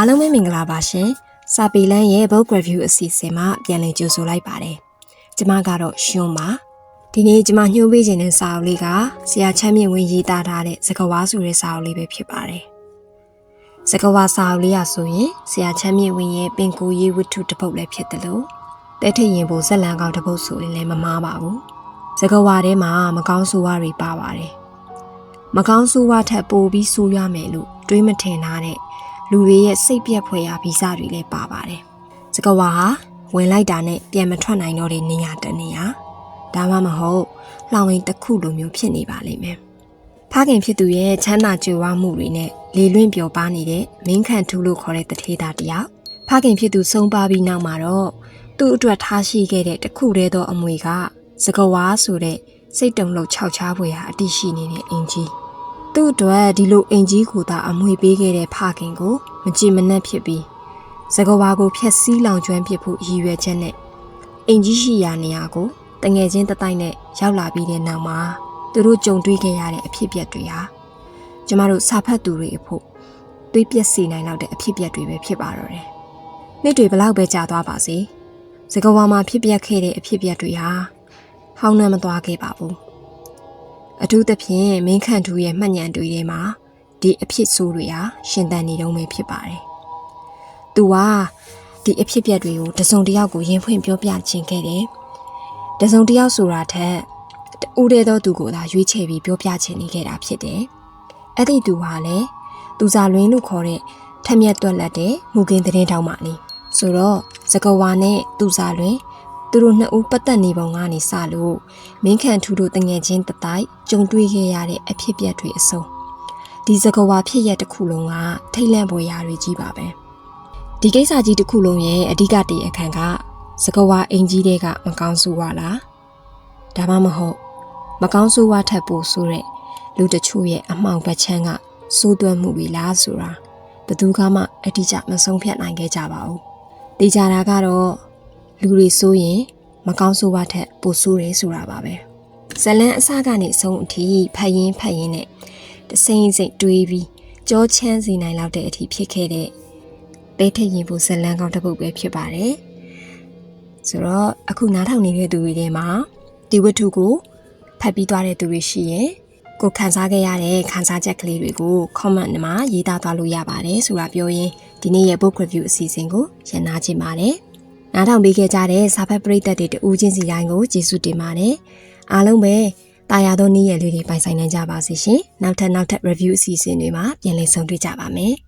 အားလုံးပဲမင်္ဂလာပါရှင်။စာပေလန်းရဲ့ book review အစီအစဉ်မှာပြန်လည်ကြိုဆိုလိုက်ပါတယ်။ကျမကတော့ရှင်ပါ။ဒီနေ့ကျမညှိုးပေးခြင်းတဲ့စာအုပ်လေးကဆရာချမ်းမြေဝင်ရေးသားထားတဲ့စကားဝါဆိုတဲ့စာအုပ်လေးပဲဖြစ်ပါတယ်။စကားဝါစာအုပ်လေးရဆိုရင်ဆရာချမ်းမြေဝင်ရဲ့ပင်ကိုရေးဝတ္ထုတစ်ပုဒ်လည်းဖြစ်တယ်လို့တဲထရင်ဖို့ဇက်လန်ကောင်တစ်ပုဒ်ဆိုရင်လည်းမမားပါဘူး။စကားဝါထဲမှာမကောင်းဆိုးဝါတွေပါပါတယ်။မကောင်းဆိုးဝါထက်ပိုပြီးဆိုးရမယ်လို့တွေးမထင်ထားတဲ့ လူတွေရဲ့စိတ်ပြက်ဖွယ်ရာဗီဇတွေလည်းပါပါတယ်။စကဝါဟာဝင်လိုက်တာနဲ့ပြန်မထွက်နိုင်တော့တဲ့နေရာတနေရာဒါမှမဟုတ်လောင်ဝင်တစ်ခုလိုမျိုးဖြစ်နေပါလိမ့်မယ်။ဖခင်ဖြစ်သူရဲ့ချမ်းသာကြွယ်ဝမှုတွေနဲ့လေလွင့်ပျော်ပါနေတဲ့မင်းခန့်ထူးလို့ခေါ်တဲ့တထေးသားတယောက်ဖခင်ဖြစ်သူဆုံးပါပြီးနောက်မှာတော့သူ့အတွက်ထားရှိခဲ့တဲ့တခုတည်းသောအမွေကစကဝါဆိုတဲ့စိတ်တုံလို့ခြောက်ချားဖွယ်ဟာအတိရှိနေတဲ့အင်ကြီး သူ့အတွက်ဒီလိုအင်ကြီးကိုသာအမွေပေးခဲ့တဲ့ဖခင်ကိုမကြည်မနှက်ဖြစ်ပြီးစကဝါကိုဖျက်ဆီးလောင်ကျွမ်းပစ်ဖို့ရည်ရွယ်ချက်နဲ့အင်ကြီးရှိရာနေရာကိုတငယ်ချင်းတတိုက်နဲ့ရောက်လာပြီးတဲ့နောက်မှာသူတို့ကြုံတွေ့ခဲ့ရတဲ့အဖြစ်အပျက်တွေဟာကျမတို့စာဖတ်သူတွေအဖို့တွေးပျက်စေနိုင်လောက်တဲ့အဖြစ်အပျက်တွေပဲဖြစ်ပါတော့တယ်။နေ့တွေဘလောက်ပဲကြာသွားပါစေ။စကဝါမှာဖြစ်ပျက်ခဲ့တဲ့အဖြစ်အပျက်တွေဟာဟောင်းနှံမသွားခဲ့ပါဘူး။ အထူးသဖြင့်မင်းခန့်ထူရဲ့မှတ်ဉာဏ်တွေထဲမှာဒီအဖြစ်ဆိုးတွေဟာရှင်သန်နေတုံးပဲဖြစ်ပါတယ်။သူကဒီအဖြစ်အပျက်တွေကိုတစုံတစ်ယောက်ကိုရင်ဖွင့်ပြောပြခြင်းခဲ့တယ်။တစုံတစ်ယောက်ဆိုတာထက်တူတဲ့သောသူကိုသာရွေးချယ်ပြီးပြောပြခြင်းနေခဲ့တာဖြစ်တယ်။အဲ့ဒီသူဟာလည်းသူစာလွင်းလို့ခေါ်တဲ့ထက်မြက်တွက်လက်တဲ့မူကင်းသတင်းတောက်မှနေဆိုတော့စကဝါနဲ့သူစာလွင် သူတို့နှစ်ဦးပတ်သက်နေပုံကနေစလို့မင်းခန့်ထူးတို့တငယ်ချင်းတတိုက်ကြုံတွေ့ခဲ့ရတဲ့အဖြစ်အပျက်တွေအစုံဒီစကဝါဖြစ်ရတဲ့တစ်ခုလုံးကထိတ်လန့်ပွေရာတွေကြီးပါပဲဒီကိစ္စကြီးတစ်ခုလုံးရဲ့အဓိကတည်အခန့်ကစကဝါအင်ကြီးတွေကမကောင်းဆိုးဝါလားဒါမှမဟုတ်မကောင်းဆိုးဝါထက်ပိုဆိုးတဲ့လူတချို့ရဲ့အမှောင်ဘက်ချမ်းကစိုးသွမ်းမှုတွေလားဆိုတာဘယ်သူကမှအတိအကျမဆုံးဖြတ်နိုင်ခဲ့ကြပါဘူး။တေချာတာကတော့ လူတွေဆိုရင် မကောင်းဆိုးဝါထက်ပိုဆိုးတယ်ဆိုတာပါပဲ။ဇလန်းအစကနေအဆုံးအထိဖတ်ရင်ဖတ်ရင်နဲ့တစိမ့်စိမ့်တွေးပြီးကြောချမ်းစီနိုင်လောက်တဲ့အထိဖြစ်ခဲ့တဲ့ပဲထရင်ဖို့ဇလန်းကောင်းတစ်ပုဒ်ပဲဖြစ်ပါတယ်။ဆိုတော့အခုနားထောင်နေတဲ့သူတွေထဲမှာဒီဝတ္ထုကိုဖတ်ပြီးသွားတဲ့သူတွေရှိရင်ကိုခန်းစားခဲ့ရတဲ့ခန်းစားချက်ကလေးတွေကို comment မှာရေးသားသွားလို့ရပါတယ်ဆိုတာပြောရင်းဒီနေ့ရဲ့ book review အစီအစဉ်ကိုရန်နာခြင်းပါတယ်။ နားထောင်ပေးခဲ့ကြတဲ့စာဖတ်ပရိသတ်တွေတူးချင်းစီတိုင်းကိုကျေးဇူးတင်ပါတယ်။အားလုံးပဲတာယာသောနည်းရည်လေးတွေပိုင်ဆိုင်နိုင်ကြပါစေရှင်။နောက်ထပ်နောက်ထပ် review အစီအစဉ်တွေမှာပြန်လည်ဆုံတွေ့ကြပါမယ်။